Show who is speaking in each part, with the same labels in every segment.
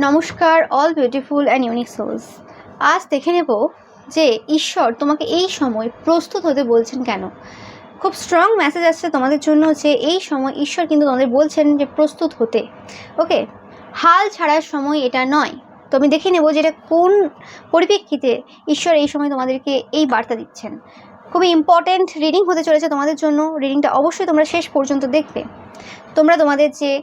Speaker 1: নমস্কার all beautiful and unique souls আজ দেখে নেব যে ঈশ্বর তোমাকে এই সময় প্রস্তুত হতে বলছেন কেন? খুব স্ট্রং মেসেজ আসছে তোমাদের জন্য যে এই সময় ঈশ্বর কিন্তু তোমাদের বলছেন যে প্রস্তুত হতে। ওকে হাল ছাড়ার সময় এটা নয়। তো আমি দেখে নেব যে এটা কোন পরিপ্রেক্ষিতে ঈশ্বর এই সময় তোমাদেরকে এই বার্তা দিচ্ছেন। খুবই ইম্পর্ট্যান্ট রিডিং হতে চলেছে তোমাদের জন্য। রিডিংটা অবশ্যই তোমরা শেষ পর্যন্ত দেখবে। তোমরা তোমাদের যে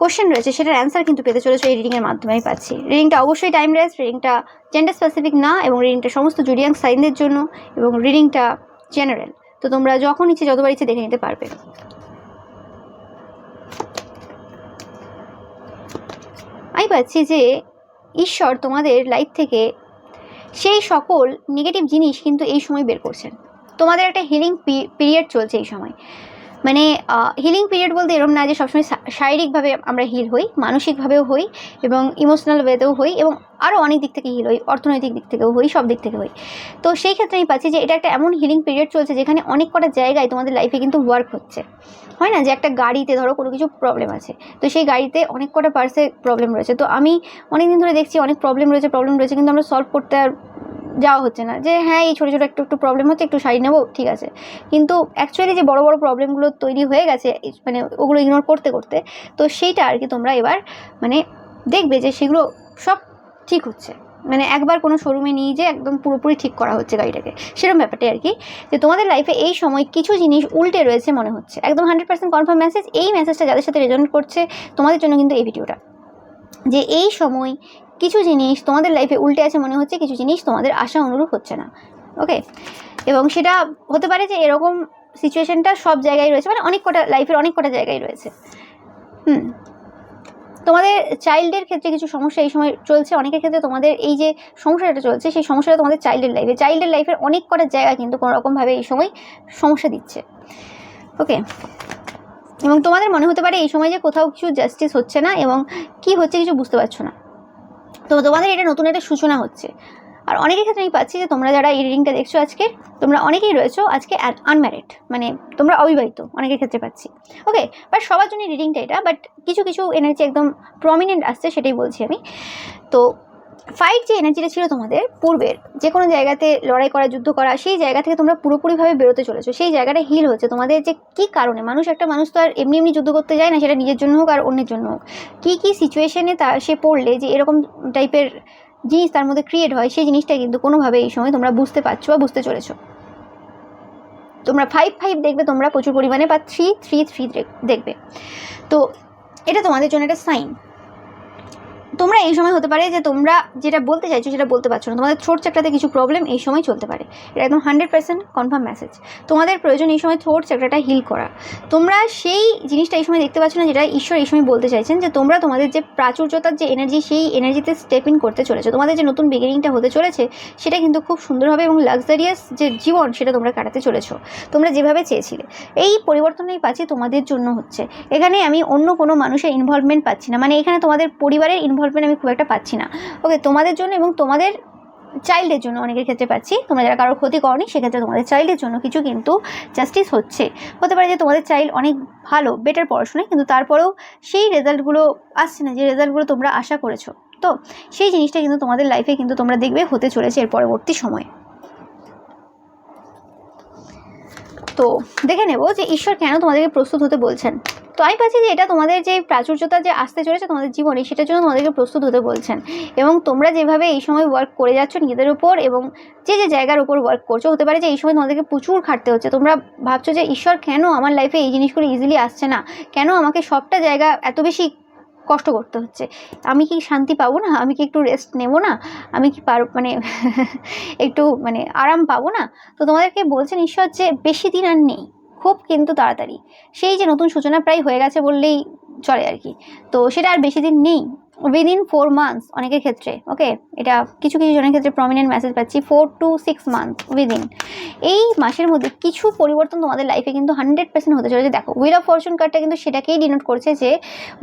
Speaker 1: কোশ্চেন রয়েছে, সেটার অ্যান্সার কিন্তু পেতে চলেছে এই রিডিংয়ের মাধ্যমেই পাচ্ছি। রিডিংটা অবশ্যই টাইম টাইমলেস রিডিংটা জেন্ডার স্পেসিফিক না, এবং রিডিংটা সমস্ত জুডিয়াং সাইনদের জন্য, এবং রিডিংটা জেনারেল তো তোমরা যখন ইচ্ছে, যতবার ইচ্ছে দেখে নিতে পারবে। আমি পাচ্ছি যে, ঈশ্বর তোমাদের লাইফ থেকে সেই সকল নেগেটিভ জিনিস কিন্তু এই সময় বের করছেন। তোমাদের একটা হিলিং পিরিয়ড চলছে এই সময়। মানে হিলিং পিরিয়ড বলতে এরকম না যে সবসময় শারীরিকভাবে আমরা হিল হই, মানসিকভাবেও হই এবং ইমোশনাল ওয়েতেও হই এবং আরও অনেক দিক থেকে হিল হই, অর্থনৈতিক দিক থেকেও হই, সব দিক থেকে হই। তো সেই ক্ষেত্রে আমি পাচ্ছি যে এটা একটা এমন হিলিং পিরিয়ড চলছে যেখানে অনেক কটা জায়গায় তোমাদের লাইফে কিন্তু ওয়ার্ক হচ্ছে। হয় না? যে একটা গাড়িতে ধরো কোনো কিছু প্রবলেম আছে। তো সেই গাড়িতে অনেক কটা পার্সে প্রবলেম রয়েছে। তো আমি অনেক দিন ধরে দেখছি অনেক প্রবলেম রয়েছে প্রবলেম রয়েছে কিন্তু আমরা সলভ করতে আর যাওয়া হচ্ছে না। যে হ্যাঁ এই ছোটো ছোটো একটু একটু প্রবলেম হচ্ছে, একটু সারি নেব, ঠিক আছে। কিন্তু অ্যাকচুয়ালি যে বড় বড় প্রবলেমগুলো তৈরি হয়ে গেছে মানে ওগুলো ইগনোর করতে করতে, তো সেইটা আর কি তোমরা এবার মানে দেখবে যে সেগুলো সব ঠিক হচ্ছে। মানে একবার কোনো শোরুমে নিয়ে যে একদম পুরোপুরি ঠিক করা হচ্ছে গাড়িটাকে। সেরকম ব্যাপারটাই আর কি, যে তোমাদের লাইফে এই সময় কিছু জিনিস উল্টে রয়েছে মনে হচ্ছে। একদম হান্ড্রেড পার্সেন্ট কনফার্ম মেসেজ এই মেসেজটা যাদের সাথে রেজনেট করছে, তোমাদের জন্য কিন্তু এই ভিডিওটা যে এই সময় কিছু জিনিস তোমাদের লাইফে উল্টে আছে মনে হচ্ছে, কিছু জিনিস তোমাদের আশা অনুরূপ হচ্ছে না। ওকে এবং সেটা হতে পারে যে এরকম সিচুয়েশনটা সব জায়গায় রয়েছে। মানে অনেক কটা লাইফের অনেক কটা জায়গায় রয়েছে। হুম। তোমাদের চাইল্ডের ক্ষেত্রে কিছু সমস্যা এই সময় চলছে। অনেকের ক্ষেত্রে তোমাদের এই যে সমস্যাটা চলছে, সেই সমস্যাটা তোমাদের চাইল্ডের লাইফে চাইল্ডের লাইফের অনেক কটা জায়গা কিন্তু কোনো রকমভাবে এই সময় সমস্যা দিচ্ছে। ওকে এবং তোমাদের মনে হতে পারে এই সময় যে কোথাও কিছু জাস্টিস হচ্ছে না এবং কি হচ্ছে কিছু বুঝতে পারছ না। তো তোমাদের এটা নতুন একটা সূচনা হচ্ছে। আর অনেকের ক্ষেত্রে আমি পাচ্ছি যে তোমরা যারা এই রিডিংটা দেখছ আজকে, তোমরা অনেকেই রয়েছো আজকে আনম্যারিড মানে তোমরা অবিবাহিত অনেকের ক্ষেত্রে পাচ্ছি। ওকে বাট সবার জন্য রিডিংটা এটা বাট কিছু কিছু এনার্জি একদম প্রমিনেন্ট আসছে সেটাই বলছি আমি। তো ফাইট যে এনার্জিটা ছিল তোমাদের, পূর্বের, যে কোনো জায়গাতে লড়াই করা, যুদ্ধ করা, সেই জায়গা থেকে তোমরা পুরোপুরিভাবে বেরোতে চলেছো। সেই জায়গাটা হিল হচ্ছে। তোমাদের যে কী কারণে? মানুষ, একটা মানুষ তো আর এমনি এমনি যুদ্ধ করতে যায় না, সেটা নিজের জন্য হোক আর অন্যের জন্য হোক। কী কী সিচুয়েশনে তা, সে পড়লে যে এরকম টাইপের জিনিস তার মধ্যে ক্রিয়েট হয়, সেই জিনিসটা কিন্তু কোনোভাবে এই সময় তোমরা বুঝতে পারছ বা বুঝতে চলেছো। তোমরা ফাইভ ফাইভ দেখবে, তোমরা প্রচুর পরিমাণে বা থ্রি থ্রি থ্রি দেখবে। তো এটা তোমাদের জন্য একটা সাইন তোমরা এই সময় হতে পারে যে তোমরা যেটা বলতে চাইছো সেটা বলতে পারছ না। তোমাদের থ্রোট চাকরাতে কিছু প্রবলেম এই সময় চলতে পারে। এটা একদম হান্ড্রেড পার্সেন্ট কনফার্ম মেসেজ তোমাদের প্রয়োজন এই সময় থ্রোট চাকরাটা হিল করা। তোমরা সেই জিনিসটা এই সময় দেখতে পাচ্ছ না যেটা ঈশ্বর এই সময় বলতে চাইছেন যে তোমরা তোমাদের যে প্রাচুর্যতার যে এনার্জি সেই এনার্জিতে স্টেপ ইন করতে চলেছে। তোমাদের যে নতুন বিগিনিংটা হতে চলেছে সেটা কিন্তু খুব সুন্দর হবে এবং লাক্সারিয়াস যে জীবন সেটা তোমরা কাটাতে চলেছো। তোমরা যেভাবে চেয়েছিলে। এই পরিবর্তনই পাচ্ছি তোমাদের জন্য হচ্ছে। এখানে আমি অন্য কোনো মানুষের ইনভলভমেন্ট পাচ্ছি না। মানে এখানে তোমাদের পরিবারের ইনভলভমেন্ট আমি খুব একটা পাচ্ছি না। ওকে তোমাদের জন্য এবং তোমাদের চাইল্ডের জন্য অনেকের ক্ষেত্রে পাচ্ছি। তোমরা যারা কারোর ক্ষতি করনি, সেক্ষেত্রে তোমাদের চাইল্ডের জন্য কিছু কিন্তু জাস্টিস হচ্ছে। হতে পারে যে তোমাদের চাইল্ড অনেক ভালো বেটার পড়াশোনায়, কিন্তু তারপরেও সেই রেজাল্টগুলো আসছে না, যে রেজাল্টগুলো তোমরা আশা করেছ। তো সেই জিনিসটা কিন্তু তোমাদের লাইফে কিন্তু তোমরা দেখবে হতে চলেছে এর পরবর্তী সময়ে। তো দেখে নেব যে ঈশ্বর কেন তোমাদেরকে প্রস্তুত হতে বলছেন। তো আমি পাচ্ছি যে এটা তোমাদের যে প্রাচুর্যতা যে আসতে চলেছে তোমাদের জীবনে, সেটার জন্য তোমাদেরকে প্রস্তুত হতে বলছেন। এবং তোমরা যেভাবে এই সময় ওয়ার্ক করে যাচ্ছ নিজেদের উপর এবং যে যে জায়গার উপর ওয়ার্ক করছ, হতে পারে যে এই সময় তোমাদেরকে প্রচুর খাটতে হচ্ছে। তোমরা ভাবছ যে ঈশ্বর কেন আমার লাইফে এই জিনিসগুলো ইজিলি আসছে না? কেন আমাকে সবটা জায়গা এত বেশি কষ্ট করতে হচ্ছে। আমি কি শান্তি পাবো না? আমি কি একটু রেস্ট নেব না? আমি কি পার মানে একটু মানে আরাম পাবো না? তো তোমাদেরকে বলছেন ঈশ্বর যে বেশি দিন আর নেই, খুব কিন্তু তাড়াতাড়ি। সেই যে নতুন সূচনা প্রায় হয়ে গেছে বললেই চলে আর কি। তো সেটা আর বেশি দিন নেই। উইদিন ফোর মান্থস অনেকের ক্ষেত্রে ওকে এটা কিছু কিছু জনের ক্ষেত্রে প্রমিনেন্ট মেসেজ পাচ্ছি four to six month within এই মাসের মধ্যে কিছু পরিবর্তন তোমাদের লাইফে কিন্তু হান্ড্রেড পার্সেন্ট হতে চলেছে। দেখো উইল অফ ফরচুন কার্ডটা কিন্তু সেটাকেই ডিনোট করছে যে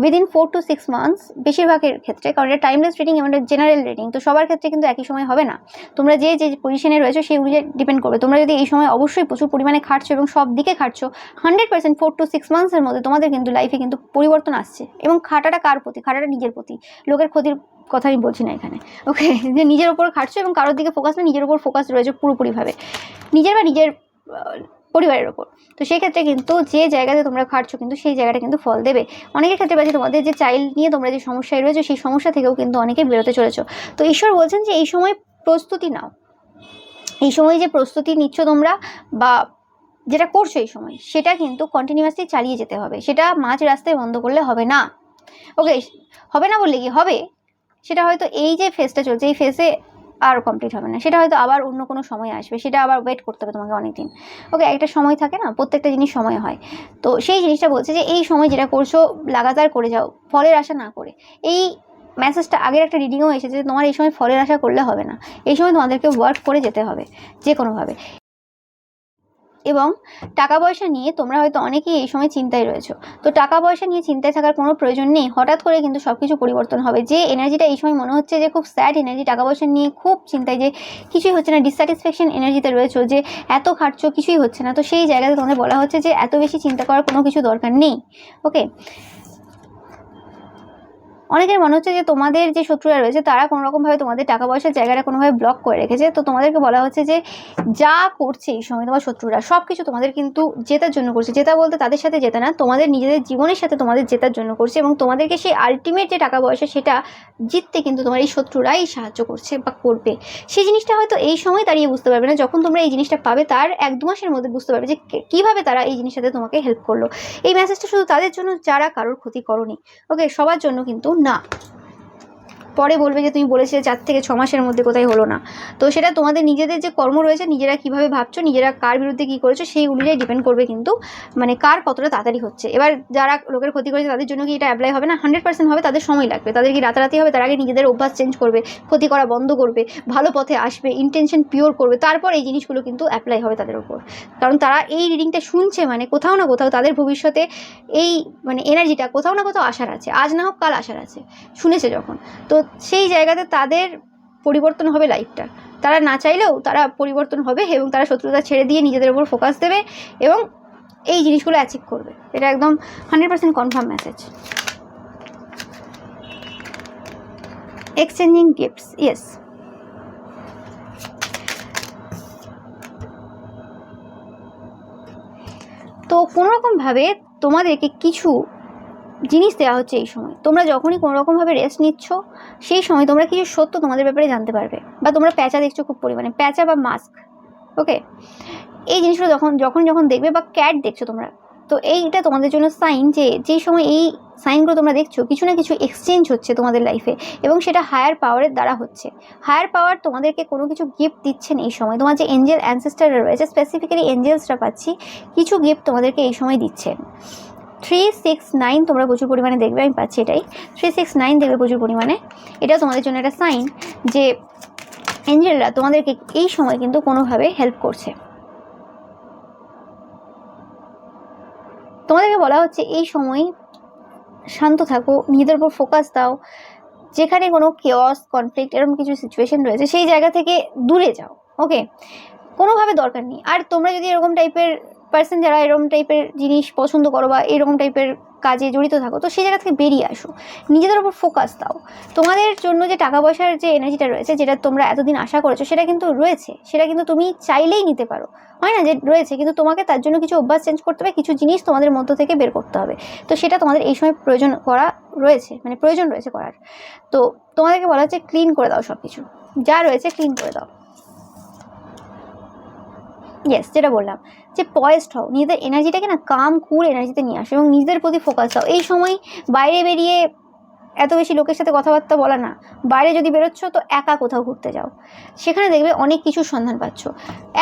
Speaker 1: within four to six months বেশিরভাগের ক্ষেত্রে, কারণ এটা টাইমলেস রিডিং এবং জেনারেল রিডিং তো সবার ক্ষেত্রে কিন্তু একই সময় হবে না। তোমরা যে যে পজিশনে রয়েছো, সেই অনুযায়ী ডিপেন্ড করবে। তোমরা যদি এই সময় অবশ্যই প্রচুর পরিমাণে খাটছো এবং সব দিকে খাটছো hundred percent four to six মান্থসের মধ্যে তোমাদের কিন্তু লাইফে কিন্তু পরিবর্তন আসছে। এবং খাটাটা কার প্রতি? খাটাটা নিজের প্রতি। লোকের ক্ষতির কথা আমি বলছি না এখানে ওকে যে নিজের ওপর খাটছো এবং কারোর দিকে ফোকাস না, নিজের ওপর ফোকাস রয়েছে পুরোপুরিভাবে। নিজের বা নিজের পরিবারের ওপর তো সেই ক্ষেত্রে কিন্তু যে জায়গাতে তোমরা খাটছো কিন্তু সেই জায়গাটা কিন্তু ফল দেবে। অনেকের ক্ষেত্রে পাচ্ছি তোমাদের যে চাইল্ড নিয়ে তোমরা যে সমস্যায় রয়েছে, সেই সমস্যা থেকেও কিন্তু অনেকে বেরোতে চলেছো। তো ঈশ্বর বলছেন যে এই সময় প্রস্তুতি নাও। এই সময় যে প্রস্তুতি নিচ্ছ তোমরা বা যেটা করছ এই সময়, সেটা কিন্তু কন্টিনিউয়াসলি চালিয়ে যেতে হবে। সেটা মাঝ রাস্তায় বন্ধ করলে হবে না। ওকে, হবে না বললে কি? হবে। সেটা হয়তো এই যে ফেজটা চলছে, এই ফেজে আর কমপ্লিট হবে না। সেটা হয়তো আবার অন্য কোনো সময় আসবে, সেটা আবার ওয়েট করতে হবে তোমাকে অনেক দিন ওকে, একটা সময় থাকে না, প্রত্যেকটা জিনিস সময় হয়। তো সেই জিনিসটা বলছে যে এই সময় যেটা করছ, লাগাতার করে যাও, ফলের আশা না করে। এই মেসেজটা আগের একটা রিডিংও এসেছে যে তোমার এই সময় ফলের আশা করলে হবে না। এই সময় তোমাদেরকে ওয়ার্ক করে যেতে হবে যে কোনোভাবে এবং টাকা পয়সা নিয়ে তোমরা হয়তো অনেকেই এই সময় চিন্তায় রয়েছো। তো টাকা পয়সা নিয়ে চিন্তায় থাকার কোনো প্রয়োজন নেই। হঠাৎ করে কিন্তু সব কিছু পরিবর্তন হবে। যে এনার্জিটা এই সময় মনে হচ্ছে যে খুব স্যাড এনার্জি টাকা পয়সা নিয়ে খুব চিন্তায় যে কিছুই হচ্ছে না ডিসস্যাটিসফ্যাকশন এনার্জিতে রয়েছো যে এত খাটছো, কিছুই হচ্ছে না। তো সেই জায়গাতে তোমাদের বলা হচ্ছে যে এত বেশি চিন্তা করার কোনো কিছু দরকার নেই। ওকে অনেকের মনে হচ্ছে যে তোমাদের যে শত্রুরা রয়েছে, তারা কোনো রকমভাবে তোমাদের টাকা পয়সার জায়গাটা কোনোভাবে ব্লক করে রেখেছে। তো তোমাদেরকে বলা হচ্ছে যে যা করছে এই সময় তোমার শত্রুরা সব কিছু তোমাদের কিন্তু জেতার জন্য করছে। জেতা বলতে তাদের সাথে জেতা না, তোমাদের নিজেদের জীবনের সাথে তোমাদের জেতার জন্য করছে এবং তোমাদেরকে সেই আলটিমেট যে টাকা পয়সা, সেটা জিততে কিন্তু তোমার এই শত্রুরাই সাহায্য করছে বা করবে। সেই জিনিসটা হয়তো এই সময় দাঁড়িয়ে বুঝতে পারবে না। যখন তোমরা এই জিনিসটা পাবে, তার এক দু মাসের মধ্যে বুঝতে পারবে যে কীভাবে তারা এই জিনিসটাতে তোমাকে হেল্প করল। এই মেসেজটা শুধু তাদের জন্য, যারা কারোর ক্ষতি করনি। ওকে সবার জন্য কিন্তু না পরে বলবে যে তুমি বলেছিলে চার থেকে ছ মাসের মধ্যে কোথায় হলো না। তো সেটা তোমাদের নিজেদের যে কর্ম রয়েছে, নিজেরা কীভাবে ভাবছ, নিজেরা কার বিরুদ্ধে কী করেছ সেই অনুযায়ী ডিপেন্ড করবে কিন্তু মানে কার কতটা তাড়াতাড়ি হচ্ছে। এবার যারা লোকের ক্ষতি করেছে, তাদের জন্য কি এটা অ্যাপ্লাই হবে না? হান্ড্রেড পার্সেন্ট হবে, তাদের সময় লাগবে। তাদের কি রাতারাতি হবে? তার আগে নিজেদের অভ্যাস চেঞ্জ করবে, ক্ষতি করা বন্ধ করবে, ভালো পথে আসবে ইন্টেনশন পিওর করবে, তারপর এই জিনিসগুলো কিন্তু অ্যাপ্লাই হবে তাদের উপর। কারণ তারা এই রিডিংটা শুনছে মানে কোথাও না কোথাও তাদের ভবিষ্যতে এই মানে এনার্জিটা কোথাও না কোথাও আসার আছে। আজ না হোক, কাল আসার আছে। শুনেছে যখন। তো সেই জায়গাতে তাদের পরিবর্তন হবে লাইফটা তারা না চাইলেও তারা পরিবর্তন হবে এবং তারা শত্রুতা ছেড়ে দিয়ে নিজেদের উপর ফোকাস দেবে এবং এই জিনিসগুলো অ্যাচিভ করবে। এটা একদম hundred percent confirm message exchanging gifts yes তো কোনোরকমভাবে তোমাদেরকে কিছু জিনিস দেওয়া হচ্ছে এই সময়। তোমরা যখনই কোনো রকমভাবে রেস্ট নিচ্ছ সেই সময় তোমরা কিছু সত্য তোমাদের ব্যাপারে জানতে পারবে। বা তোমরা প্যাঁচা দেখছ খুব পরিমাণে, প্যাঁচা বা মাস্ক ওকে এই জিনিসগুলো যখন যখন যখন দেখবে বা ক্যাট দেখছ তোমরা, তো এইটা তোমাদের জন্য সাইন যে যেই সময় এই সাইনগুলো তোমরা দেখছ, কিছু না কিছু এক্সচেঞ্জ হচ্ছে তোমাদের লাইফে এবং সেটা হায়ার পাওয়ারের দ্বারা হচ্ছে। হায়ার পাওয়ার তোমাদেরকে কোনো কিছু গিফট দিচ্ছেন এই সময়। তোমার যে এঞ্জেল অ্যানসেস্টাররা রয়েছে স্পেসিফিক্যালি এঞ্জেলসরা পাচ্ছি, কিছু গিফট তোমাদেরকে এই সময় দিচ্ছেন থ্রি সিক্স নাইন তোমরা প্রচুর পরিমাণে দেখবে, আমি পাচ্ছি এটাই। থ্রি সিক্স নাইন দেখবে প্রচুর পরিমাণে। এটা তোমাদের জন্য একটা সাইন যে এঞ্জেলরা তোমাদেরকে এই সময় কিন্তু কোনোভাবে হেল্প করছে। তোমাদেরকে বলা হচ্ছে, এই সময় শান্ত থাকো, নিজেদের উপর ফোকাস দাও। যেখানে কোনো কেওয়াস কনফ্লিক্ট এরকম কিছু সিচুয়েশন রয়েছে, সেই জায়গা থেকে দূরে যাও ওকে কোনোভাবে দরকার নেই। আর তোমরা যদি এরকম টাইপের পার্সন যারা এরকম টাইপের জিনিস পছন্দ করো বা এরকম টাইপের কাজে জড়িত থাকো, তো সেই জায়গা থেকে বেরিয়ে আসো। নিজেদের উপর ফোকাস দাও। তোমাদের জন্য যে টাকা পয়সার যে এনার্জিটা রয়েছে, যেটা তোমরা এতদিন আশা করেছ, সেটা কিন্তু রয়েছে। সেটা কিন্তু তুমি চাইলেই নিতে পারো। হয় না যে রয়েছে, কিন্তু তোমাকে তার জন্য কিছু অভ্যাস চেঞ্জ করতে হবে, কিছু জিনিস তোমাদের মধ্য থেকে বের করতে হবে। তো সেটা তোমাদের এই সময় প্রয়োজন করা রয়েছে মানে প্রয়োজন রয়েছে করার। তো তোমাদেরকে বলা হচ্ছে ক্লিন করে দাও সব কিছু যা রয়েছে ক্লিন করে দাও। ইয়েস যেটা বললাম, যে পয়েস্ট হও, নিজেদের এনার্জিটাকে না কাম কুল এনার্জিতে নিয়ে আসো এবং নিজেদের প্রতি ফোকাস দাও। এই সময় বাইরে বেরিয়ে এত বেশি লোকের সাথে কথাবার্তা বলা না, বাইরে যদি বেরোচ্ছ তো একা কোথাও ঘুরতে যাও। সেখানে দেখবে অনেক কিছুর সন্ধান পাচ্ছ।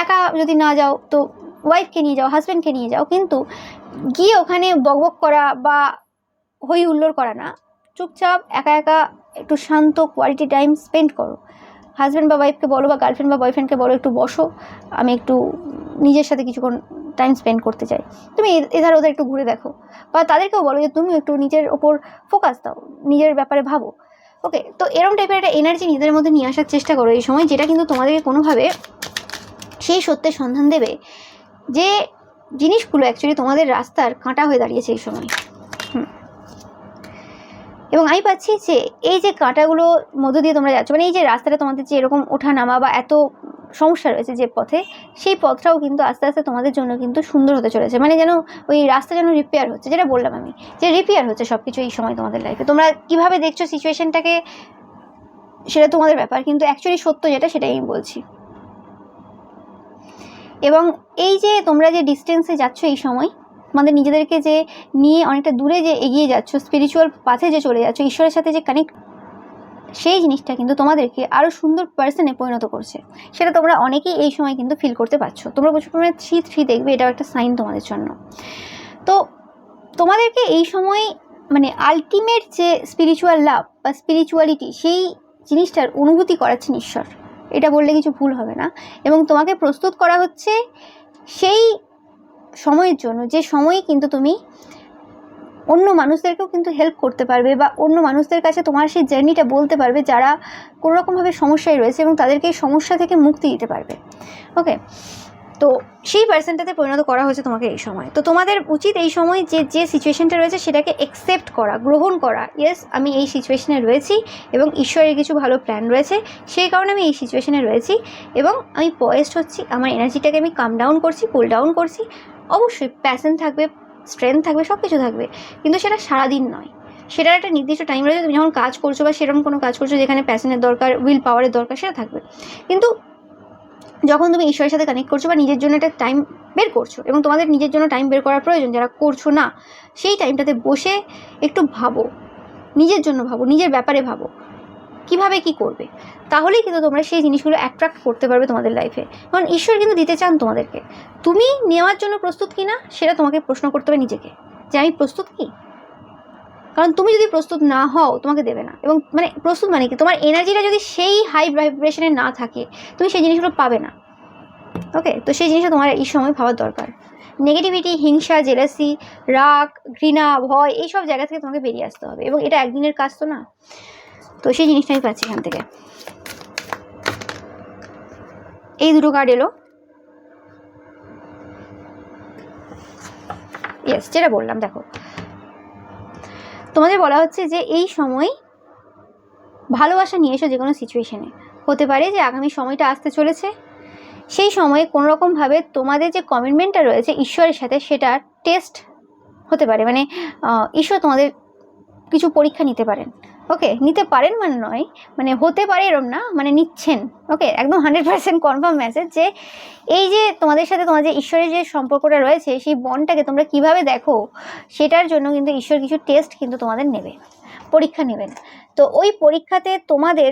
Speaker 1: একা যদি না যাও তো ওয়াইফকে নিয়ে যাও হাজব্যান্ডকে নিয়ে যাও, কিন্তু গিয়ে ওখানে বকবক করা বা হই হুল্লোড় করা না, চুপচাপ একা একা একটু শান্ত কোয়ালিটি টাইম স্পেন্ড করো। হাজব্যান্ড বা ওয়াইফকে বলো বা গার্লফ্রেন্ড বা বয়ফ্রেন্ডকে বলো, একটু বসো। আমি একটু নিজের সাথে কিছুক্ষণ টাইম স্পেন্ড করতে চাই। তুমি এধার ওধার একটু ঘুরে দেখো। বা তাদেরকেও বলো যে, তুমি একটু নিজের ওপর ফোকাস দাও, নিজের ব্যাপারে ভাবো। ওকে তো এরম টাইপের একটা এনার্জি নিজেদের মধ্যে নিয়ে আসার চেষ্টা করো এই সময়, যেটা কিন্তু তোমাদেরকে কোনোভাবে সেই সত্যের সন্ধান দেবে যে জিনিসগুলো অ্যাকচুয়ালি তোমাদের রাস্তার কাঁটা হয়ে দাঁড়িয়েছে এই সময়। এবং আমি পাচ্ছি যে এই যে কাঁটাগুলো মধ্য দিয়ে তোমরা যাচ্ছ মানে এই যে রাস্তাটা তোমাদের যে এরকম ওঠা নামা বা এত সমস্যা রয়েছে যে পথে, সেই পথটাও কিন্তু আস্তে আস্তে তোমাদের জন্য কিন্তু সুন্দর হতে চলেছে। মানে যেন ওই রাস্তা যেন রিপেয়ার হচ্ছে, যেটা বললাম আমি, যে রিপেয়ার হচ্ছে সব কিছু এই সময় তোমাদের লাইফে তোমরা কীভাবে দেখছ সিচুয়েশানটাকে সেটা তোমাদের ব্যাপার, কিন্তু অ্যাকচুয়ালি সত্য যেটা সেটাই আমি বলছি। এবং এই যে তোমরা যে ডিস্টেন্সে যাচ্ছ এই সময় তোমাদের নিজেদেরকে যে নিয়ে অনেকটা দূরে যে এগিয়ে যাচ্ছ স্পিরিচুয়াল পাথে যে চলে যাচ্ছ, ঈশ্বরের সাথে যে কানেক্ট সেই জিনিসটা কিন্তু তোমাদেরকে আরও সুন্দর পার্সনে পরিণত করছে। সেটা তোমরা অনেকেই এই সময় কিন্তু ফিল করতে পারছ। তোমরা প্রচুর পরিমাণে থ্রি থ্রি দেখবে, এটাও একটা সাইন তোমাদের জন্য। তো তোমাদেরকে এই সময় মানে আলটিমেট যে স্পিরিচুয়াল লাভ বা স্পিরিচুয়ালিটি সেই জিনিসটার অনুভূতি করাচ্ছেন ঈশ্বর। এটা বললে কিছু ভুল হবে না। এবং তোমাকে প্রস্তুত করা হচ্ছে সেই সময়ের জন্য, যে সময়ে কিন্তু তুমি অন্য মানুষদেরকেও কিন্তু হেল্প করতে পারবে বা অন্য মানুষদের কাছে তোমার সেই জার্নিটা বলতে পারবে যারা কোনো রকমভাবে সমস্যায় রয়েছে এবং তাদেরকে এই সমস্যা থেকে মুক্তি দিতে পারবে। ওকে তো সেই পার্সেন্টটাতে পরিণত করা হয়েছে তোমাকে এই সময়। তো তোমাদের উচিত এই সময় যে যে সিচুয়েশনটা রয়েছে সেটাকে অ্যাকসেপ্ট করা, গ্রহণ করা। ইয়েস আমি এই সিচুয়েশনে রয়েছি এবং ঈশ্বরের কিছু ভালো প্ল্যান রয়েছে, সেই কারণে আমি এই সিচুয়েশনে রয়েছি এবং আমি পয়েস্ট হচ্ছি, আমার এনার্জিটাকে আমি কাম ডাউন করছি কুল ডাউন করছি। অবশ্যই প্যাশন থাকবে স্ট্রেংথ থাকবে সব কিছু থাকবে। কিন্তু সেটা সারাদিন নয়। সেটার একটা নির্দিষ্ট টাইম রয়েছে, তুমি যখন কাজ করছ বা সেরকম কোনো কাজ করছ যেখানে প্যাশনের দরকার উইল পাওয়ারের দরকার, সেটা থাকবে। কিন্তু যখন তুমি ঈশ্বরের সাথে কানেক্ট করছ বা নিজের জন্য একটা টাইম বের করছ এবং তোমাদের নিজের জন্য টাইম বের করার প্রয়োজন, যারা করছ না, সেই টাইমটাতে বসে একটু ভাবো। নিজের জন্য ভাবো, নিজের ব্যাপারে ভাবো। কীভাবে কি করবে? তাহলেই কিন্তু তোমরা সেই জিনিসগুলো অ্যাট্রাক্ট করতে পারবে তোমাদের লাইফে কারণ ঈশ্বর কিন্তু দিতে চান তোমাদেরকে। তুমি নেওয়ার জন্য প্রস্তুত কি না সেটা তোমাকে প্রশ্ন করতে হবে নিজেকে। যে আমি প্রস্তুত কি? কারণ তুমি যদি প্রস্তুত না হও, তোমাকে দেবে না। এবং মানে প্রস্তুত মানে কি? তোমার এনার্জিটা যদি সেই হাই ভাইব্রেশনে না থাকে, তুমি সেই জিনিসগুলো পাবে না। ওকে তো সেই জিনিসটা তোমার এই সময় ভাবার দরকার। নেগেটিভিটি হিংসা জেলাসি রাগ, ঘৃণা, ভয়, এইসব জায়গা থেকে তোমাকে বেরিয়ে আসতে হবে। এবং এটা একদিনের কাজ তো না। তো সেই জিনিসটা আমি পাচ্ছি এখান থেকে। এই দুটো কার্ড এলো। ইয়েস যেটা বললাম, দেখো। তোমাদের বলা হচ্ছে যে এই সময় ভালোবাসা নিয়ে এসো যে কোনো সিচুয়েশনে হতে পারে যে আগামী সময়টা আসতে চলেছে। সেই সময়ে কোনো রকমভাবে তোমাদের যে কমিটমেন্টটা রয়েছে ঈশ্বরের সাথে সেটার টেস্ট হতে পারে। মানে ঈশ্বর তোমাদের কিছু পরীক্ষা নিতে পারেন। ওকে নিতে পারেন মানে নয় মানে হতে পারে এরম না মানে নিচ্ছেন। ওকে একদম হান্ড্রেড পার্সেন্ট কনফার্ম মেসেজ যে এই যে তোমাদের সাথে তোমাদের ঈশ্বরের যে সম্পর্কটা রয়েছে, সেই বনটাকে তোমরা কীভাবে দেখো, সেটার জন্য কিন্তু ঈশ্বর কিছু টেস্ট কিন্তু তোমাদের নেবে পরীক্ষা নেবেন। তো ওই পরীক্ষাতে তোমাদের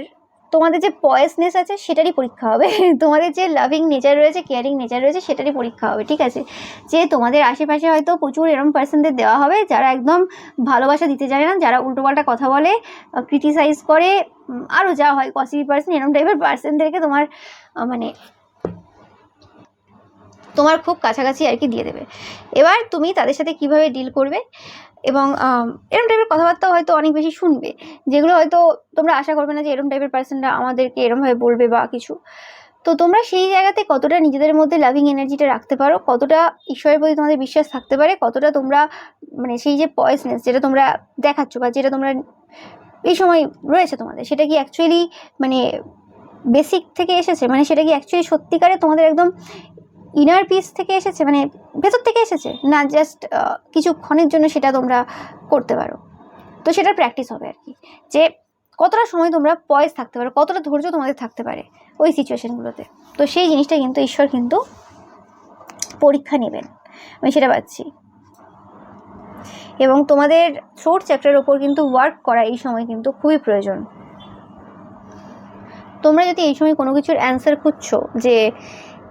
Speaker 1: তোমাদের যে পয়েসনেস আছে সেটারই পরীক্ষা হবে। তোমাদের যে লাভিং নেচার রয়েছে কেয়ারিং নেচার রয়েছে সেটারই পরীক্ষা হবে, ঠিক আছে? যে তোমাদের আশেপাশে হয়তো প্রচুর এরম পার্সনদের দেওয়া হবে, যারা একদম ভালোবাসা দিতে জানে না, যারা উল্টোপাল্টা কথা বলে ক্রিটিসাইজ করে আরও যা হয় কসিবি পার্সন এরম টাইপের পার্সনদেরকে তোমার মানে তোমার খুব কাছাকাছি আর কি দিয়ে দেবে। এবার তুমি তাদের সাথে কীভাবে ডিল করবে এবং এরম টাইপের কথাবার্তাও হয়তো অনেক বেশি শুনবে, যেগুলো হয়তো তোমরা আশা করবে না যে এরম টাইপের পার্সনরা আমাদেরকে এরমভাবে বলবে বা কিছু। তো তোমরা সেই জায়গাতে কতটা নিজেদের মধ্যে লাভিং এনার্জিটা রাখতে পারো, কতটা ঈশ্বরের প্রতি তোমাদের বিশ্বাস থাকতে পারে, কতটা তোমরা মানে সেই যে পয়েসনেস যেটা তোমরা দেখাচ্ছ বা যেটা তোমরা এই সময় রয়েছে তোমাদের, সেটা কি অ্যাকচুয়ালি মানে বেসিক থেকে এসেছে? মানে সেটা কি অ্যাকচুয়ালি সত্যিকারে তোমাদের একদম ইনার পিস থেকে এসেছে মানে ভেতর থেকে এসেছে? না জাস্ট কিছুক্ষণের জন্য সেটা তোমরা করতে পারো। তো সেটার প্র্যাকটিস হবে আর কি। যে কতটা সময় তোমরা পয়েস থাকতে পারো, কতটা ধৈর্য তোমাদের থাকতে পারে ওই সিচুয়েশনগুলোতে তো সেই জিনিসটা কিন্তু ঈশ্বর কিন্তু পরীক্ষা নেবেন। আমি সেটা পাচ্ছি। এবং তোমাদের থ্রোট চ্যাপ্টারের ওপর কিন্তু ওয়ার্ক করা এই সময় কিন্তু খুবই প্রয়োজন। তোমরা যদি এই সময় কোনো কিছুর অ্যান্সার খুঁজছো যে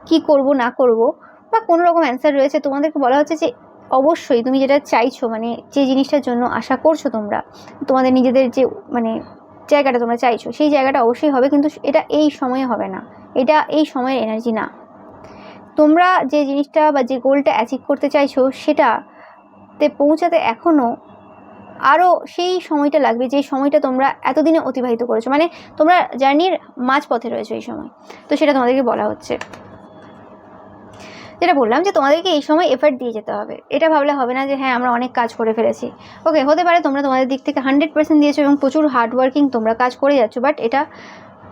Speaker 1: কি করব, না করব, বা কোনো রকম অ্যান্সার রয়েছে, তোমাদেরকে বলা হচ্ছে যে অবশ্যই তুমি যেটা চাইছো মানে যে জিনিসটার জন্য আশা করছ তোমরা, তোমাদের নিজেদের যে মানে জায়গাটা তোমরা চাইছো, সেই জায়গাটা অবশ্যই হবে, কিন্তু এটা এই সময়ে হবে না, এটা এই সময়ের এনার্জি না। তোমরা যে জিনিসটা বা যে গোলটা অ্যাচিভ করতে চাইছো, সেটাতে পৌঁছাতে এখনও আরও সেই সময়টা লাগবে, যে সময়টা তোমরা এতদিনে অতিবাহিত করেছ মানে তোমরা জার্নির মাঝপথে রয়েছো এই সময়। তো সেটা তোমাদেরকে বলা হচ্ছে। যেটা বললাম যে তোমাদেরকে এই সময় এফার্ট দিয়ে যেতে হবে। এটা ভাবলে হবে না যে হ্যাঁ আমরা অনেক কাজ করে ফেলেছি। ওকে হতে পারে তোমরা তোমাদের দিক থেকে হান্ড্রেড পার্সেন্ট দিয়েছ এবং প্রচুর হার্ডওয়ার্কিং তোমরা কাজ করে যাচ্ছ বাট এটা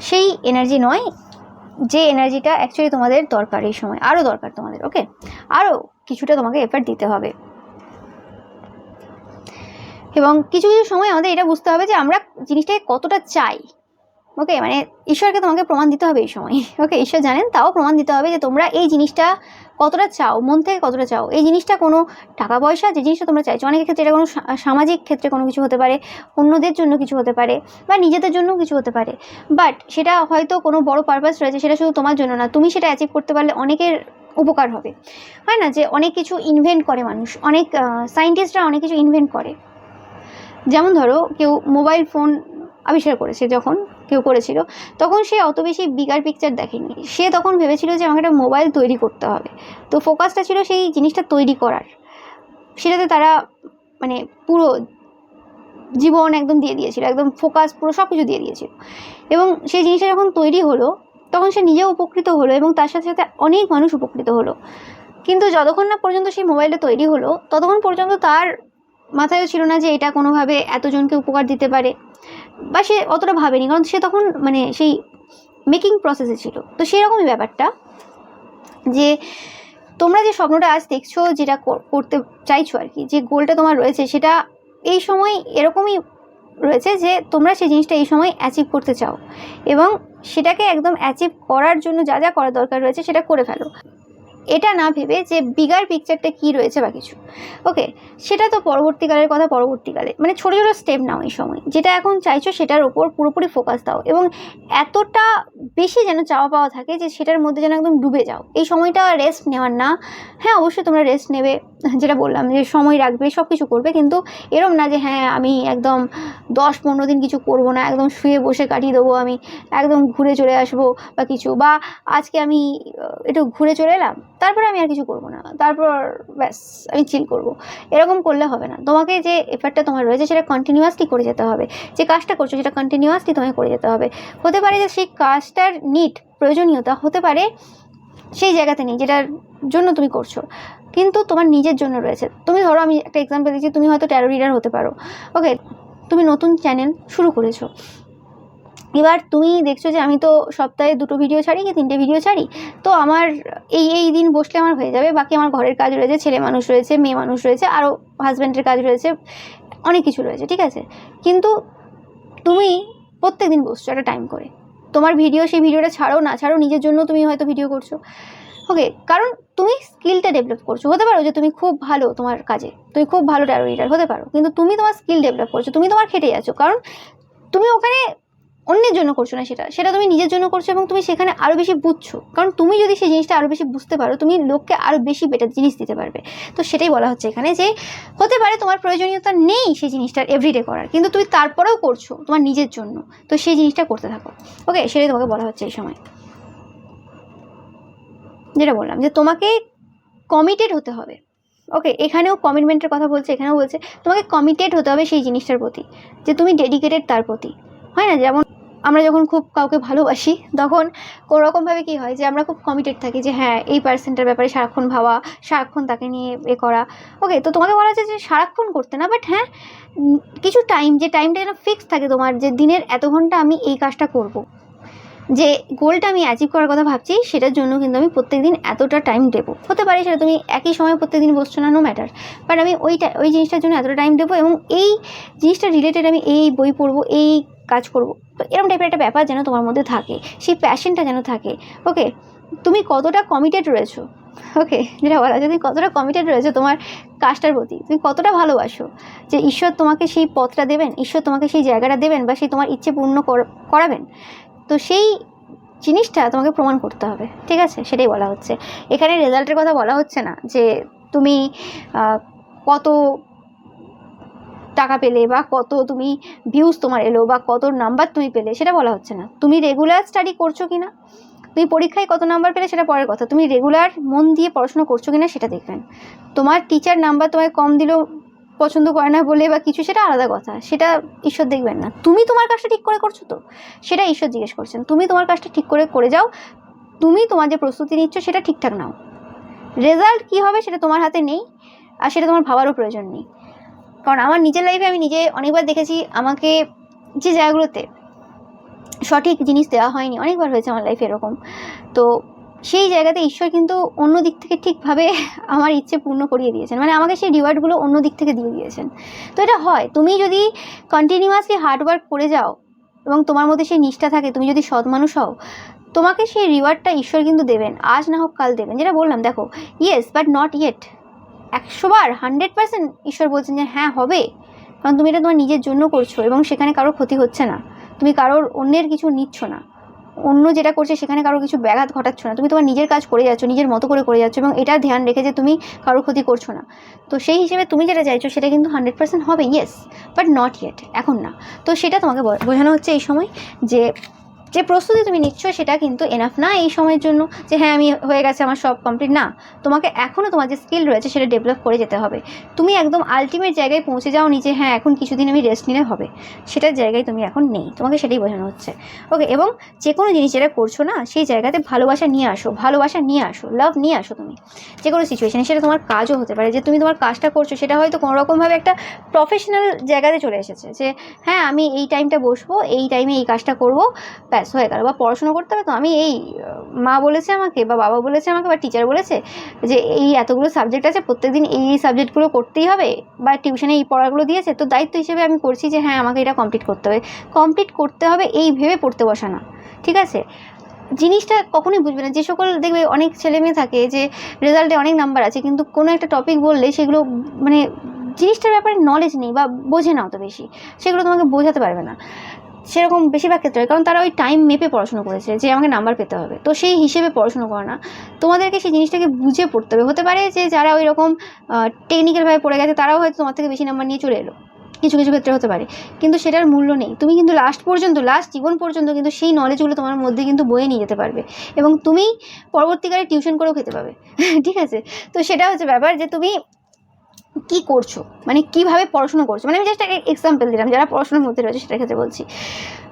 Speaker 1: সেই এনার্জি নয় যে এনার্জিটা অ্যাকচুয়ালি তোমাদের দরকার এই সময়। আরও দরকার তোমাদের ওকে আরও কিছুটা তোমাকে এফার্ট দিতে হবে। এবং কিছু কিছু সময় আমাদের এটা বুঝতে হবে যে আমরা জিনিসটাকে কতটা চাই ওকে মানে ঈশ্বরকে তোমাকে প্রমাণ দিতে হবে এই সময় ওকে ঈশ্বর জানেন, তাও প্রমাণ দিতে হবে যে তোমরা এই জিনিসটা কতটা চাও, মন থেকে কতটা চাও, এই জিনিসটা কোনো টাকা পয়সা যে জিনিসটা তোমরা চাইছো, অনেকের ক্ষেত্রে এটা কোনো সামাজিক ক্ষেত্রে কোনো কিছু হতে পারে, অন্যদের জন্য কিছু হতে পারে, বা নিজেদের জন্য কিছু হতে পারে বাট সেটা হয়তো কোনো বড় পারপাস রয়েছে, সেটা শুধু তোমার জন্য না, তুমি সেটা অ্যাচিভ করতে পারলে অনেকের উপকার হবে, হয় না? যে অনেক কিছু ইনভেন্ট করে মানুষ, অনেক সায়েন্টিস্টরা অনেক কিছু ইনভেন্ট করে, যেমন ধরো কেউ মোবাইল ফোন আবিষ্কার করেছে যখন কেউ করেছিল, তখন সে অত বেশি বিগার পিকচার দেখেনি। সে তখন ভেবেছিল যে আমাকে একটা মোবাইল তৈরি করতে হবে। তো ফোকাসটা ছিল সেই জিনিসটা তৈরি করার। সেটাতে তারা মানে পুরো জীবন একদম দিয়ে দিয়েছিল, একদম ফোকাস পুরো সব কিছু দিয়ে দিয়েছিল। এবং সেই জিনিসটা যখন তৈরি হলো, তখন সে নিজেও উপকৃত হলো এবং তার সাথে সাথে অনেক মানুষ উপকৃত হলো। কিন্তু যতক্ষণ না পর্যন্ত সেই মোবাইলটা তৈরি হলো, ততক্ষণ পর্যন্ত তার মাথায়ও ছিল না যে এটা কোনোভাবে এতজনকে উপকার দিতে পারে। বা সে অতটা ভাবেনি, কারণ সে তখন মানে সেই মেকিং প্রসেসে ছিল। তো সেই রকমই ব্যাপারটা যে তোমরা যে স্বপ্নটা আজ দেখছ, যেটা কর- করতে চাইছো আর কি, যে গোলটা তোমার রয়েছে, সেটা এই সময় এরকমই রয়েছে যে তোমরা সেই জিনিসটা এই সময় অ্যাচিভ করতে চাও এবং সেটাকে একদম অ্যাচিভ করার জন্য যা যা করা দরকার রয়েছে সেটা করে ফেলো। এটা না ভেবে যে বিগার পিকচারটা কি রয়েছে বা কিছু। ওকে সেটা তো পরবর্তীকালের কথা, পরবর্তীকালে। মানে ছোটো ছোটো স্টেপ নাও এই সময়। যেটা এখন চাইছো সেটার ওপর পুরোপুরি ফোকাস দাও এবং এতটা বেশি যেন চাওয়া পাওয়া থাকে যে সেটার মধ্যে যেন একদম ডুবে যাও। এই সময়টা রেস্ট নেওয়ার না। হ্যাঁ অবশ্যই তোমরা রেস্ট নেবে। যেটা বললাম যে সময় রাখবে সব কিছু করবে, কিন্তু এরম না যে হ্যাঁ আমি একদম দশ পনেরো দিন কিছু করব না, একদম শুয়ে বসে কাটিয়ে দেবো, আমি একদম ঘুরে চলে আসব বা কিছু, বা আজকে আমি একটু ঘুরে চলে এলাম, তারপরে আমি আর কিছু করব না, তারপর ব্যাস, আমি চিল করব। এরকম করলে হবে না। তোমাকে যে এফার্টটা তোমার রয়েছে, সেটা কন্টিনিউয়াসলি করে যেতে হবে। যে কাজটা করছ, সেটা কন্টিনিউয়াসলি তোমাকে করে যেতে হবে। হতে পারে যে সেই কাজটার নিট প্রয়োজনীয়তা, হতে পারে সেই জায়গাতে নেই, যেটার জন্য তুমি করছ। কিন্তু তোমার নিজের জন্য রয়েছে। তুমি ধরো, আমি একটা এক্সাম্পল দিচ্ছি, তুমি হয়তো ট্যারো রিডার হতে পারো। ওকে তুমি নতুন চ্যানেল শুরু করেছ। এবার তুমি দেখছ যে আমি তো সপ্তাহে দুটো ভিডিও ছাড়ি কি তিনটে ভিডিও ছাড়ি। তো আমার এই এই দিন বসলে আমার হয়ে যাবে। বাকি আমার ঘরের কাজ রয়েছে, ছেলে মানুষ রয়েছে, মেয়ে মানুষ রয়েছে আরও হাজব্যান্ডের কাজ রয়েছে, অনেক কিছু রয়েছে, ঠিক আছে? কিন্তু তুমি প্রত্যেক দিন বসছো একটা টাইম করে। তোমার ভিডিও সেই ভিডিওটা ছাড়ো, না ছাড়ো, নিজের জন্য তুমি হয়তো ভিডিও করছ। ওকে কারণ তুমি স্কিলটা ডেভেলপ করছ। হতে পারো যে তুমি খুব ভালো তোমার কাজে, তুমি খুব ভালো ট্যারো রিডার হতে পারো। কিন্তু তুমি তোমার স্কিল ডেভেলপ করছ, তুমি তোমার খেটে যাচ্ছ। কারণ তুমি ওখানে অন্যের জন্য করছ না সেটা সেটা তুমি নিজের জন্য করছ এবং তুমি সেখানে আরও বেশি বুঝছ। কারণ তুমি যদি সেই জিনিসটা আরও বেশি বুঝতে পারো, তুমি লোককে আরও বেশি বেটার জিনিস দিতে পারবে। তো সেটাই বলা হচ্ছে এখানে যে, হতে পারে তোমার প্রয়োজনীয়তা নেই সেই জিনিসটার এভরিডে করার, কিন্তু তুমি তারপরেও করছ তোমার নিজের জন্য। তো সেই জিনিসটা করতে থাকো। ওকে সেটাই তোমাকে বলা হচ্ছে এই সময়। যেটা বললাম যে তোমাকে কমিটেড হতে হবে। ওকে এখানেও কমিটমেন্টের কথা বলছে, এখানেও বলছে, তোমাকে কমিটেড হতে হবে সেই জিনিসটার প্রতি, যে তুমি ডেডিকেটেড তার প্রতি। হয় না? যেমন আমরা যখন খুব কাউকে ভালোবাসি, তখন কোনো রকমভাবে কী হয় যে আমরা খুব কমিটেড থাকি যে হ্যাঁ এই পার্সেন্টের ব্যাপারে সারাক্ষণ ভাবা, সারাক্ষণ তাকে নিয়ে এ করা। ওকে তো তোমাকে বলা হচ্ছে যে সারাক্ষণ করতে না বাট হ্যাঁ কিছু টাইম যে টাইমটা যেন ফিক্স থাকে তোমার, যে দিনের এত ঘণ্টা আমি এই কাজটা করব। যে গোলটা আমি অ্যাচিভ করার কথা ভাবছি, সেটার জন্য কিন্তু আমি প্রত্যেক দিন এতটা টাইম দেবো। হতে পারে সেটা তুমি একই সময় প্রত্যেক দিন বসছো না নো ম্যাটার বাট আমি ওইটা ওই জিনিসটার জন্য এতটা টাইম দেবো এবং এই জিনিসটা রিলেটেড আমি এই বই পড়ব, এই কাজ করব। তো এরকম টাইপের একটা ব্যাপার যেন তোমার মধ্যে থাকে, সেই প্যাশনটা যেন থাকে। ওকে তুমি কতটা কমিটেড রয়েছো? ওকে যেটা বলা তুমি কতটা কমিটেড রয়েছো তোমার কাজটার প্রতি? তুমি কতটা ভালোবাসো? যে ঈশ্বর তোমাকে সেই পথটা দেবেন, ঈশ্বর তোমাকে সেই জায়গাটা দেবেন বা সেই তোমার ইচ্ছে পূর্ণ কর- করাবেন। তো সেই জিনিসটা তোমাকে প্রমাণ করতে হবে, ঠিক আছে? সেটাই বলা হচ্ছে। এখানে রেজাল্টের কথা বলা হচ্ছে না যে তুমি কত টাকা পেলে বা কত তুমি ভিউজ তোমার এলো বা কত নাম্বার তুমি পেলে সেটা বলা হচ্ছে না। তুমি রেগুলার স্টাডি করছ কি না তুমি পরীক্ষায় কত নাম্বার পেলে সেটা পরের কথা। তুমি রেগুলার মন দিয়ে পড়াশোনা করছ কি না সেটা দেখবেন। তোমার টিচার নাম্বার তোমায় কম দিলেও পছন্দ করে না বলে বা কিছু সেটা আলাদা কথা। সেটা ঈশ্বর দেখবেন না। তুমি তোমার কাজটা ঠিক করে করছ তো? সেটা ঈশ্বর জিজ্ঞেস করছেন। তুমি তোমার কাজটা ঠিক করে করে যাও। তুমি তোমার যে প্রস্তুতি নিচ্ছ সেটা ঠিকঠাক নাও। রেজাল্ট কী হবে সেটা তোমার হাতে নেই আর সেটা তোমার ভাবারও প্রয়োজন নেই। কারণ আমার নিজের লাইফে আমি নিজে অনেকবার দেখেছি আমাকে যে জায়গাগুলোতে সঠিক জিনিস দেওয়া হয়নি, অনেকবার হয়েছে আমার লাইফে এরকম। তো সেই জায়গাতে ঈশ্বর কিন্তু অন্য দিক থেকে ঠিকভাবে আমার ইচ্ছে পূর্ণ করিয়ে দিয়েছেন। মানে আমাকে সেই রিওয়ার্ডগুলো অন্য দিক থেকে দিয়ে দিয়েছেন। তো এটা হয়। তুমি যদি কন্টিনিউয়াসলি হার্ডওয়ার্ক করে যাও এবং তোমার মধ্যে সেই নিষ্ঠা থাকে, তুমি যদি সৎ মানুষ হও, তোমাকে সেই রিওয়ার্ডটা ঈশ্বর কিন্তু দেবেন। আজ না হোক কাল দেবেন। যেটা বললাম, দেখো ইয়েস বাট নট ইয়েট একশোবার, হান্ড্রেড পার্সেন্ট ঈশ্বর বলছেন যে হ্যাঁ হবে। কারণ তুমি এটা তোমার নিজের জন্য করছ এবং সেখানে কারোর ক্ষতি হচ্ছে না। তুমি কারোর অন্যের কিছু নিচ্ছ না। অন্য যেটা করছে সেখানে কারও কিছু ব্যাঘাত ঘটাচ্ছ না। তুমি তোমার নিজের কাজ করে যাচ্ছ, নিজের মতো করে করে যাচ্ছ এবং এটা ধ্যান রেখে যে তুমি কারোর ক্ষতি করছ না। তো সেই হিসেবে তুমি যেটা চাইছো সেটা কিন্তু হান্ড্রেড পার্সেন্ট হবে ইয়েস বাট নট ইয়েট এখন না। তো সেটা তোমাকে বোঝানো হচ্ছে এই সময় যে যে প্রস্তুতি তুমি নিচ্ছ সেটা কিন্তু এনাফ না এই সময়ের জন্য যে হ্যাঁ আমি হয়ে গেছে, আমার সব কমপ্লিট না, তোমাকে এখনও তোমার যে স্কিল রয়েছে সেটা ডেভেলপ করে যেতে হবে। তুমি একদম আলটিমেট জায়গায় পৌঁছে যাও নিজে হ্যাঁ এখন কিছুদিন আমি রেস্ট নিলে হবে। সেটার জায়গায় তুমি এখন নেই। তোমাকে সেটাই বোঝানো হচ্ছে। ওকে এবং যে কোনো জিনিস যেটা করছ না, সেই জায়গাতে ভালোবাসা নিয়ে আসো, ভালোবাসা নিয়ে আসো লাভ নিয়ে আসো তুমি। যে কোনো সিচুয়েশানে সেটা তোমার কাজও হতে পারে। যে তুমি তোমার কাজটা করছ, সেটা হয়তো কোনো রকমভাবে একটা প্রফেশনাল জায়গাতে চলে এসেছে। যে হ্যাঁ আমি এই টাইমটা বসবো, এই টাইমে এই কাজটা করব ব্যাস, হয়ে গেল। বা পড়াশোনা করতে হবে তো? আমি এই মা বলেছে আমাকে বা বাবা বলেছে আমাকে বা টিচার বলেছে যে, এই এতগুলো সাবজেক্ট আছে, প্রত্যেকদিন এই এই সাবজেক্টগুলো করতেই হবে বা টিউশনে এই পড়াগুলো দিয়েছে। তো দায়িত্ব হিসেবে আমি করছি যে হ্যাঁ আমাকে এটা কমপ্লিট করতে হবে। কমপ্লিট করতে হবে এই ভেবে পড়তে বসা না, ঠিক আছে? জিনিসটা কখনোই বুঝবে না। যে সকল দেখবে অনেক ছেলে মেয়ে থাকে যে রেজাল্টে অনেক নাম্বার আছে, কিন্তু কোনো একটা টপিক বললে সেগুলো মানে জিনিসটার ব্যাপারে নলেজ নেই বা বোঝে না অত বেশি। সেগুলো তোমাকে বোঝাতে পারবে না। সেরকম বেশিরভাগ ক্ষেত্রে। কারণ তারা ওই টাইম মেপে পড়াশোনা করেছে যে আমাকে নাম্বার পেতে হবে। তো সেই হিসেবে পড়াশোনা করে না। তোমাদেরকে সেই জিনিসটাকে বুঝে পড়তে হবে। হতে পারে যে যারা ওই রকম টেকনিক্যালভাবে পড়ে গেছে, তারাও হয়তো তোমার থেকে বেশি নাম্বার নিয়ে চলে এলো। কিছু কিছু ক্ষেত্রে হতে পারে। কিন্তু সেটার মূল্য নেই। তুমি কিন্তু লাস্ট পর্যন্ত লাস্ট জীবন পর্যন্ত কিন্তু সেই নলেজগুলো তোমার মধ্যে কিন্তু বয়ে নিয়ে যেতে পারবে। এবং তুমি পরবর্তীকালে টিউশন করেও খেতে পাবে। ঠিক আছে? তো সেটা হচ্ছে ব্যাপার যে তুমি কি করছ? মানে কীভাবে পড়াশোনা করছ? মানে আমি জাস্ট একটা এক্সাম্পল দিলাম, যারা পড়াশোনার মধ্যে রয়েছে সেটার ক্ষেত্রে বলছি।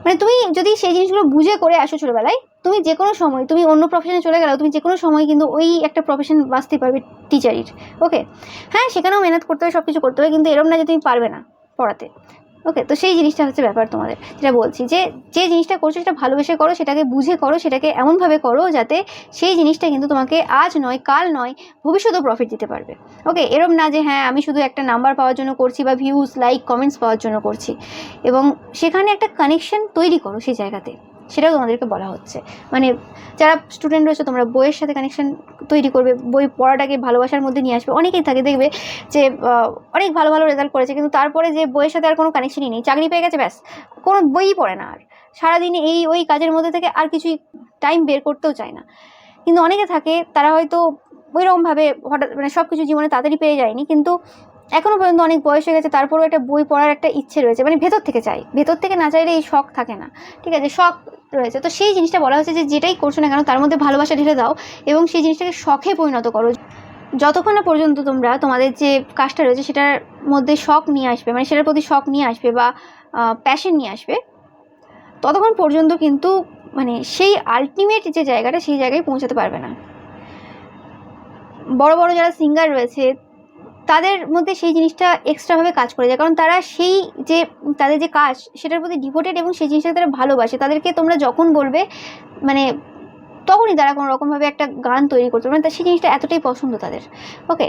Speaker 1: মানে তুমি যদি সেই জিনিসগুলো বুঝে করে আসো ছোটোবেলায়, তুমি যে কোনো সময়, তুমি অন্য প্রফেশনে চলে গেলেও তুমি যে কোনো সময় কিন্তু ওই একটা প্রফেশন বাঁচতে পারবে টিচারির ওকে হ্যাঁ সেখানেও মেহনত করতে হবে সব কিছু করতে হবে, কিন্তু এরম না যে তুমি পারবে না পড়াতে। ওকে তো সেই জিনিসটা হচ্ছে ব্যাপার তোমাদের। যেটা বলছি যে যে জিনিসটা করছ, সেটা ভালোবেসে করো, সেটাকে বুঝে করো, সেটাকে এমনভাবে করো যাতে সেই জিনিসটা কিন্তু তোমাকে আজ নয়, কাল নয়, ভবিষ্যতেও প্রফিট দিতে পারবে। ওকে এরম না যে হ্যাঁ আমি শুধু একটা নাম্বার পাওয়ার জন্য করছি বা ভিউজ লাইক কমেন্টস পাওয়ার জন্য করছি। এবং সেখানে একটা কানেকশন তৈরি করো সেই জায়গাতে। সেটাও তোমাদেরকে বলা হচ্ছে। মানে যারা স্টুডেন্ট রয়েছে, তোমরা বইয়ের সাথে কানেকশন তৈরি করবে, বই পড়াটাকে ভালোবাসার মধ্যে নিয়ে আসবে। অনেকেই থাকে, দেখবে যে অনেক ভালো ভালো রেজাল্ট করেছে, কিন্তু তারপরে যে বইয়ের সাথে আর কোনো কানেকশনই নেই। চাকরি পেয়ে গেছে, ব্যাস। কোনো বইই পড়ে না আর। সারাদিনে এই ওই কাজের মধ্যে থেকে আর কিছুই টাইম বের করতেও চায় না। কিন্তু অনেকে থাকে, তারা হয়তো ওইরকমভাবে হঠাৎ মানে সব কিছু জীবনে তাড়াতাড়ি পেয়ে যায়নি, কিন্তু এখনও পর্যন্ত অনেক বয়স হয়ে গেছে, তারপরেও একটা বই পড়ার একটা ইচ্ছে রয়েছে। মানে ভেতর থেকে চাই ভেতর থেকে না চাইলে এই শখ থাকে না। ঠিক আছে? শখ রয়েছে। তো সেই জিনিসটা বলা হয়েছে যে যেটাই করছ না কেন, তার মধ্যে ভালোবাসা ঢেলে দাও এবং সেই জিনিসটাকে শখে পরিণত করো। যতক্ষণ না পর্যন্ত তোমরা তোমাদের যে কাজটা রয়েছে, সেটার মধ্যে শখ নিয়ে আসবে মানে সেটার প্রতি শখ নিয়ে আসবে বা প্যাশন নিয়ে আসবে, ততক্ষণ পর্যন্ত কিন্তু মানে সেই আলটিমেট যে জায়গাটা, সেই জায়গায় পৌঁছাতে পারবে না। বড় বড় যারা সিঙ্গার রয়েছে তাদের মধ্যে সেই জিনিসটা এক্সট্রাভাবে কাজ করে যায়। কারণ তারা সেই যে, তাদের যে কাজ, সেটার প্রতি ডিভোটেড এবং সেই জিনিসটাকে তারা ভালোবাসে। তাদেরকে তোমরা যখন বলবে মানে তখনই তারা কোনো রকমভাবে একটা গান তৈরি করতে মানে সেই জিনিসটা এতটাই পছন্দ তাদের। ওকে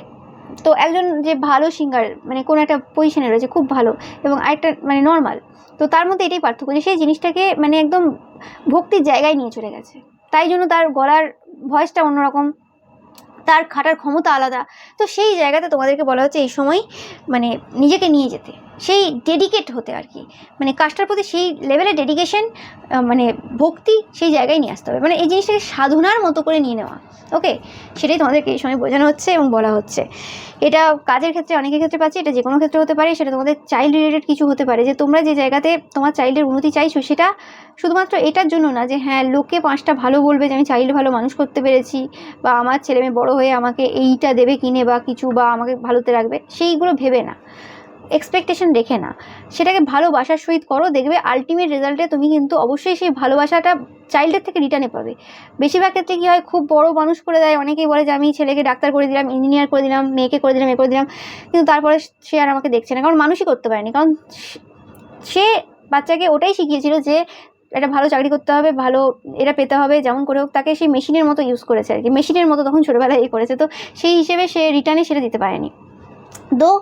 Speaker 1: তো একজন যে ভালো সিঙ্গার মানে কোনো একটা পজিশনে রয়েছে, খুব ভালো এবং আরেকটা মানে নর্মাল তো তার মধ্যে এটাই পার্থক্য যে সেই জিনিসটাকে মানে একদম ভক্তির জায়গায় নিয়ে চলে গেছে। তাই জন্য তার গলার ভয়েসটা অন্যরকম তার খাটার ক্ষমতা আলাদা। তো সেই জায়গাতে তোমাদেরকে বলা হচ্ছে এই সময় মানে নিজেকে নিয়ে যেতে। সেই ডেডিকেট হতে আর কি। মানে কাজটার প্রতি সেই লেভেলে ডেডিকেশন মানে ভক্তি সেই জায়গায় নিয়ে আসতে হবে। মানে এই জিনিসটাকে সাধনার মতো করে নিয়ে নেওয়া। ওকে সেটাই তোমাদেরকে এই সময় বোঝানো হচ্ছে এবং বলা হচ্ছে। এটা কাজের ক্ষেত্রে, অনেকের ক্ষেত্রে পাচ্ছি, এটা যে কোনো ক্ষেত্রে হতে পারে, সেটা তোমাদের চাইল্ড রিলেটেড কিছু হতে পারে। যে তোমরা যে জায়গাতে তোমার চাইল্ডের উন্নতি চাইছো, সেটা শুধুমাত্র এটার জন্য না, যে হ্যাঁ লোকে পাঁচটা ভালো বলবে যে আমি চাইল্ড ভালো মানুষ করতে পেরেছি, বা আমার ছেলে মেয়ে বড়ো হয়ে আমাকে এইটা দেবে কিনে বা কিছু, বা আমাকে ভালোতে রাখবে, সেইগুলো ভেবে না। এক্সপেকটেশন রেখে না। সেটাকে ভালোবাসার সহিত করো, দেখবে আলটিমেট রেজাল্টে তুমি কিন্তু অবশ্যই সেই ভালোবাসাটা চাইল্ডের থেকে রিটার্নে পাবে। বেশিরভাগ ক্ষেত্রে কী হয়, খুব বড় মানুষ করে দেয়, অনেকেই বলে যে আমি ছেলেকে ডাক্তার করে দিলাম ইঞ্জিনিয়ার করে দিলাম, মেয়েকে করে দিলাম, এ করে দিলাম, কিন্তু তারপরে সে আর আমাকে দেখছে না, কারণ মানুষই করতে পারেনি। কারণ সে- বাচ্চাকে ওটাই শিখিয়েছিল যে একটা ভালো চাকরি করতে হবে, ভালো এটা পেতে হবে, যেমন করে হোক, তাকে সেই মেশিনের মতো ইউজ করেছে আর কি। মেশিনের মতো তখন ছোটোবেলায় এই করেছে, তো সেই হিসেবে সে রিটার্নে সেটা দিতে পারেনি। তো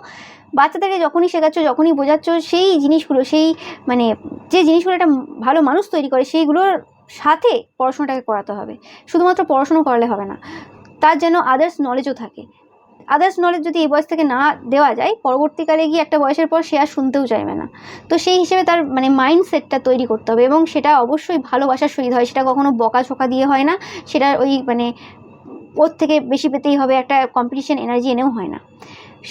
Speaker 1: বাচ্চাদেরকে যখনই শেখাচ্ছ, যখনই বোঝাচ্ছ, সেই জিনিসগুলো, সেই মানে যে জিনিসগুলো একটা ভালো মানুষ তৈরি করে, সেইগুলোর সাথে পড়াশোনাটাকে করাতে হবে। শুধুমাত্র পড়াশুনো করালে হবে না। তার যেন আদার্স নলেজও থাকে। আদার্স নলেজ যদি এই বয়স থেকে না দেওয়া যায়, পরবর্তীকালে গিয়ে একটা বয়সের পর সে আর শুনতেও চাইবে না। তো সেই হিসেবে তার মানে মাইন্ডসেটটা তৈরি করতে হবে এবং সেটা অবশ্যই ভালোবাসার সহিত হয়। সেটা কখনো বকাঝকা দিয়ে হয় না। সেটা ওই মানে ওর থেকে বেশি পেতেই হবে। একটা কম্পিটিশন এনার্জি এনেও হয় না।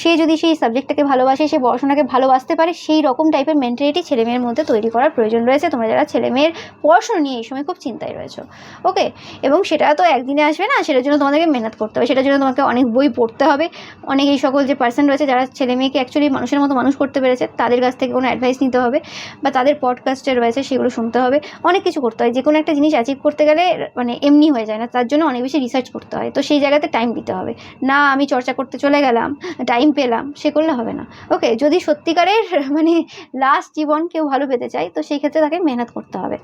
Speaker 1: সে যদি সেই সাবজেক্টটাকে ভালোবাসে, সে পড়াশোনাকে ভালোবাসতে পারে, সেই রকম টাইপের মেন্টালিটি ছেলে মেয়ের মধ্যে তৈরি করার প্রয়োজন রয়েছে। তোমরা যারা ছেলে মেয়ের পড়াশোনা নিয়ে এই সময় খুব চিন্তায় রয়েছো। ওকে? এবং সেটা তো একদিনে আসবে না, সেটার জন্য তোমাদেরকে মেহনত করতে হবে, সেটার জন্য তোমাকে অনেক বই পড়তে হবে। অনেক এই সকল যে পার্সন রয়েছে, যারা ছেলে মেয়েকে অ্যাকচুয়ালি মানুষের মতো মানুষ করতে পেরেছে, তাদের কাছ থেকে কোনো অ্যাডভাইস নিতে হবে বা তাদের পডকাস্টে রয়েছে, সেগুলো শুনতে হবে। অনেক কিছু করতে হয় যে কোনো একটা জিনিস অ্যাচিভ করতে গেলে মানে এমনি হয়ে যায় না, তার জন্য অনেক বেশি রিসার্চ করতে হয়। তো সেই জায়গাতে টাইম দিতে হবে। না, আমি চর্চা করতে চলে গেলাম টাইম পেলাম, সে করলে হবে না। ওকে যদি সত্যিকারের মানে লাস্ট জীবন কেউ ভালো পেতে চায়, তো সেই ক্ষেত্রে তাকে মেহনত করতে হবে।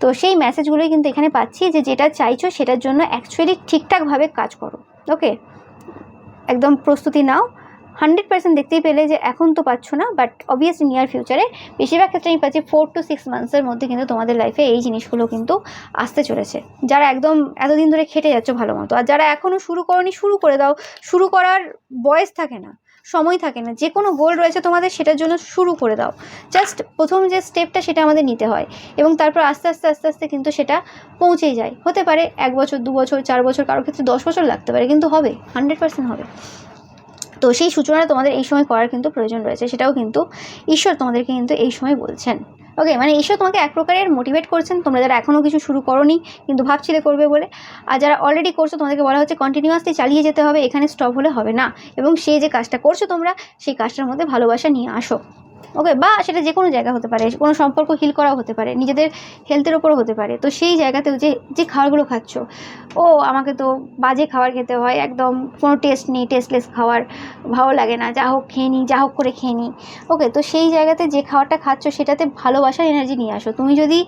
Speaker 1: তো সেই মেসেজগুলোই কিন্তু এখানে পাচ্ছি যে, যেটা চাইছো সেটার জন্য অ্যাকচুয়ালি ঠিকঠাকভাবে কাজ করো। ওকে একদম প্রস্তুতি নাও। হান্ড্রেড পার্সেন্ট দেখতেই পেলে যে এখন তো পাচ্ছ না বাট অবভিয়াসলি নিয়ার ফিউচারে বেশিরভাগ ক্ষেত্রে আমি পাচ্ছি ফোর টু সিক্স মান্থসের মধ্যে কিন্তু তোমাদের লাইফে এই জিনিসগুলো কিন্তু আসতে চলেছে। যারা একদম এতদিন ধরে খেটে যাচ্ছ ভালো মতো, আর যারা এখনও শুরু করনি, শুরু করে দাও। শুরু করার বয়স থাকে না, সময় থাকে না যে কোনো গোল রয়েছে তোমাদের সেটার জন্য শুরু করে দাও। জাস্ট প্রথম যে স্টেপটা সেটা আমাদের নিতে হয়, এবং তারপর আস্তে আস্তে আস্তে আস্তে কিন্তু সেটা পৌঁছেই যায়। হতে পারে এক বছর, দু বছর, চার বছর কারোর ক্ষেত্রে দশ বছর লাগতে পারে, কিন্তু হবে, হান্ড্রেড পার্সেন্ট হবে। তো সেই সূচনাটা তোমাদের এই সময় করার কিন্তু প্রয়োজন রয়েছে, সেটাও কিন্তু ঈশ্বর তোমাদেরকে কিন্তু এই সময় বলছেন। ওকে মানে ঈশ্বর তোমাকে এক প্রকারের মোটিভেট করছেন, তোমরা যারা এখনও কিছু শুরু করনি, কিন্তু ভাবছিলে করবে বলে। আর যারা অলরেডি করছ, তোমাদেরকে বলা হচ্ছে কন্টিনিউয়াসলি চালিয়ে যেতে হবে, এখানে স্টপ হলে হবে না। এবং সেই যে কাজটা করছ তোমরা, সেই কাজটার মধ্যে ভালোবাসা নিয়ে আসো। ওকে বা সেটা যে কোনো জায়গা হতে পারে, কোনো সম্পর্ক হিল করাও হতে পারে, নিজেদের হেলথের ওপরও হতে পারে। তো সেই জায়গাতেও যে যে খাবারগুলো খাচ্ছ, ও আমাকে তো বাজে খাবার খেতে হয়, একদম কোনো টেস্ট নেই টেস্টলেস খাবার, ভালো লাগে না, যা হোক খেয়ে নিই যা হোক করে খেয়ে নিই ওকে তো সেই জায়গাতে যে খাবারটা খাচ্ছ, সেটাতে ভালোবাসার এনার্জি নিয়ে আসো। তুমি যদি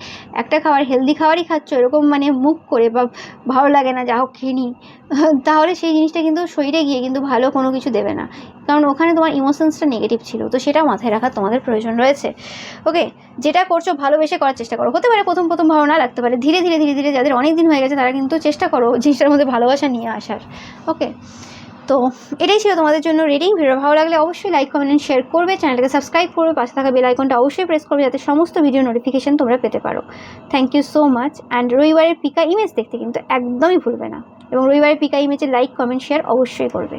Speaker 1: একটা খাবার হেলদি খাবারই খাচ্ছ, এরকম মানে মুখ করে বা ভালো লাগে না, যা হোক খেয়ে নিই তাহলে সেই জিনিসটা কিন্তু শরীরে গিয়ে কিন্তু ভালো কোনো কিছু দেবে না। কারণ ওখানে তোমার ইমোশনসটা নেগেটিভ ছিল, তো সেটা মাথায় রাখার তোমাদের প্রয়োজন রয়েছে। ওকে যেটা করছ ভালোবেসে করার চেষ্টা করো। হতে পারে প্রথম প্রথম ভালো না লাগতে পারে। ধীরে ধীরে ধীরে ধীরে যাদের অনেক দিন হয়ে গেছে তারা কিন্তু চেষ্টা করো জিনিসটার মধ্যে ভালোবাসা নিয়ে আসার। ওকে তো এটাই ছিল তোমাদের জন্য রিডিং ভিডিও ভালো লাগলে অবশ্যই লাইক কমেন্ট অ্যান্ড শেয়ার করবে। চ্যানেলটাকে সাবস্ক্রাইব করবে। পাশে থাকা বেল আইকনটা অবশ্যই প্রেস করবে যাতে সমস্ত ভিডিও নোটিফিকেশান তোমরা পেতে পারো। Thank you so much and রবিবারের পিকা ইমেজ দেখতে কিন্তু একদমই ভুলবে না। এবং রবিবারের পিকা ইমেজে লাইক কমেন্ট শেয়ার অবশ্যই করবে।